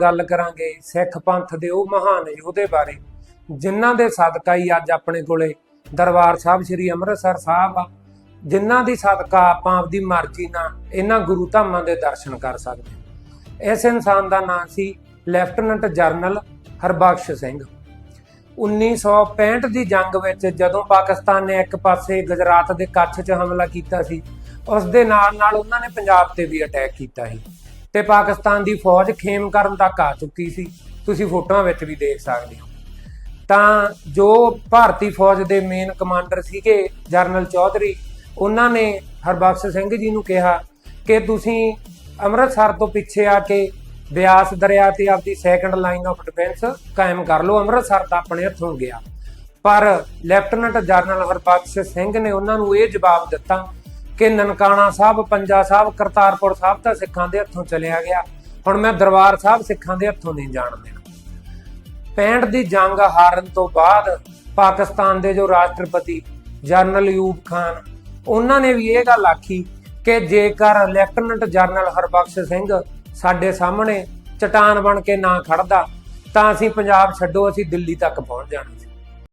ਗੱਲ ਕਰਾਂਗੇ, ਸਿੱਖ ਪੰਥ ਦੇ ਉਹ ਮਹਾਨ ਯੋਧੇ ਬਾਰੇ। ਜਿਨ੍ਹਾਂ ਦੇ ਸਦਕਾ ਹੀ ਅੱਜ ਆਪਣੇ ਕੋਲੇ ਦਰਬਾਰ ਸਾਹਿਬ ਸ੍ਰੀ ਅੰਮ੍ਰਿਤਸਰ ਸਾਹਿਬ ਆ। ਜਿਨ੍ਹਾਂ ਦੀ ਸਦਕਾ ਆਪਾਂ ਆਪਦੀ ਮਰਜ਼ੀ ਨਾਲ ਇਹਨਾਂ ਗੁਰੂ ਧਾਮਾਂ ਦੇ ਦਰਸ਼ਨ ਕਰ ਸਕਦੇ ਇਸ ਇਨਸਾਨ ਦਾ ਨਾਮ ਸੀ ਲੈਫਟੀਨੈਂਟ ਜਨਰਲ ਹਰਬਖਸ਼ ਸਿੰਘ। 1965 ਦੀ ਜੰਗ ਵਿੱਚ ਜਦੋਂ ਪਾਕਿਸਤਾਨ ਨੇ ਇੱਕ ਪਾਸੇ ਗੁਜਰਾਤ ਦੇ ਕੱਛ 'ਚ ਹਮਲਾ ਕੀਤਾ ਸੀ ਉਸ ਦੇ ਨਾਲ ਨਾਲ ਉਹਨਾਂ ਨੇ ਪੰਜਾਬ ਤੇ ਵੀ ਅਟੈਕ ਕੀਤਾ ਸੀ। ਤੇ ਪਾਕਿਸਤਾਨ ਦੀ ਫੌਜ ਖੇਮ ਕਰਨ ਤੱਕ ਆ ਚੁੱਕੀ ਸੀ। ਤੁਸੀਂ ਫੋਟੋਆਂ ਵਿੱਚ ਵੀ ਦੇਖ ਸਕਦੇ ਹੋ। ਤਾਂ ਜੋ ਭਾਰਤੀ ਫੌਜ ਦੇ ਮੇਨ ਕਮਾਂਡਰ ਸੀਗੇ ਜਨਰਲ ਚੌਧਰੀ, ਉਹਨਾਂ ਨੇ ਹਰਬਖਸ਼ ਸਿੰਘ ਜੀ ਨੂੰ ਕਿਹਾ ਕਿ ਤੁਸੀਂ ਅੰਮ੍ਰਿਤਸਰ ਤੋਂ ਪਿੱਛੇ ਆ ਕੇ ਬਿਆਸ ਦਰਿਆ ਤੇ ਆਪਦੀ ਸੈਕੰਡ ਲਾਈਨ ਆਫ ਡਿਫੈਂਸ ਕਾਇਮ ਕਰ ਲਓ। ਅੰਮ੍ਰਿਤਸਰ ਤਾਂ ਆਪਣੇ ਹੱਥੋਂ ਗਿਆ। ਪਰ ਲੈਫਟੀਨੈਂਟ ਜਨਰਲ ਹਰਬਖਸ਼ ਸਿੰਘ ਨੇ ਉਹਨਾਂ ਨੂੰ ਇਹ ਜਵਾਬ ਦਿੱਤਾ ਕਿ ਨਨਕਾਣਾ ਸਾਹਿਬ, ਪੰਜਾ ਸਾਹਿਬ, ਕਰਤਾਰਪੁਰ ਸਾਹਿਬ ਤਾਂ ਸਿੱਖਾਂ ਦੇ ਹੱਥੋਂ ਚਲਿਆ ਗਿਆ। ਹੁਣ ਮੈਂ ਦਰਬਾਰ ਸਾਹਿਬ ਸਿੱਖਾਂ ਦੇ ਹੱਥੋਂ ਨਹੀਂ ਜਾਣ ਦੇਣਾ। 65 ਦੀ ਜੰਗ ਹਾਰਨ ਤੋਂ ਬਾਅਦ ਪਾਕਿਸਤਾਨ ਦੇ ਜੋ ਰਾਸ਼ਟਰਪਤੀ ਜਨਰਲ ਯੂਬ ਖਾਨ, ਉਹਨਾਂ ਨੇ ਵੀ ਇਹ ਗੱਲ ਆਖੀ ਕਿ ਜੇਕਰ ਲੈਫਟੀਨੈਂਟ ਜਨਰਲ ਹਰਬਖਸ਼ ਸਿੰਘ ਸਾਡੇ ਸਾਹਮਣੇ ਚਟਾਨ ਬਣ ਕੇ ਨਾ ਖੜਦਾ, ਤਾਂ ਅਸੀਂ ਪੰਜਾਬ ਛੱਡੋ, ਅਸੀਂ ਦਿੱਲੀ ਤੱਕ ਪਹੁੰਚ ਜਾਣਾ ਸੀ।